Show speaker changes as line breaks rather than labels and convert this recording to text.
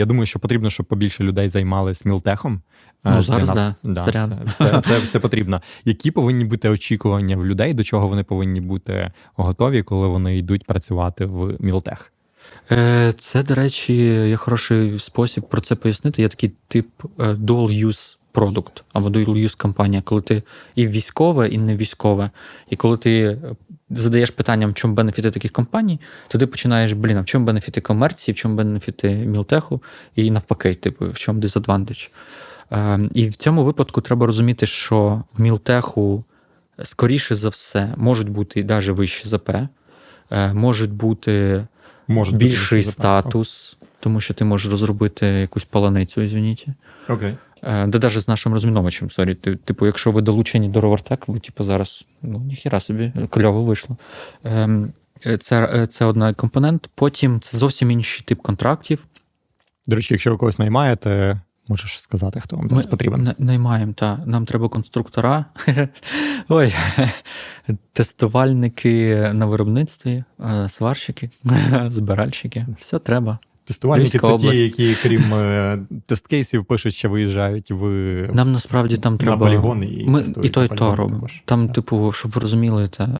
Я думаю, що потрібно, щоб побільше людей займалися мілтехом.
Ну,
Е,
зараз
нас-
да, сорян.
Це, це, це, це потрібно. Які повинні бути очікування в людей, до чого вони повинні бути готові, коли вони йдуть працювати в мілтех?
Е, Це, до речі, є хороший спосіб про це пояснити. Є такий тип е, dual use продукт або dual use компанія, коли ти і військове, і не військове. І коли ти задаєш питання, в чому бенефіти таких компаній, то ти починаєш, блін, а в чому бенефіти комерції, в чому бенефіти мілтеху, і навпаки, типу, в чому дизадвантаж. Е, І в цьому випадку треба розуміти, що в мілтеху, скоріше за все, можуть бути навіть вищі ЗП, е, можуть бути
Може
більший статус, тому що ти можеш розробити якусь паланицю, ізвиніть.
Окей.
Е, Да навіть з нашим розміновичем, сорі. Типу, якщо ви долучені до Ровертек, ви типу зараз, ну, ніхіра собі, кльово вийшло. Ем, е, Це, е, це одна компонент. Потім це зовсім інший тип контрактів.
До речі, якщо ви когось наймаєте, можеш сказати, хто вам зараз потрібен.
наймаємо, так. Нам треба конструктора. Ой, тестувальники на виробництві, е, сварщики, збиральщики. Все треба.
Тестувальники
Львівська
це ті,
область.
які, крім е, тест-кейсів, пишуть, що виїжджають в
Нам насправді там
на
треба.
полігони і
Ми
тестують
і то,
на
і то робимо.
також.
Там,
Так.
типу, щоб ви розуміли, та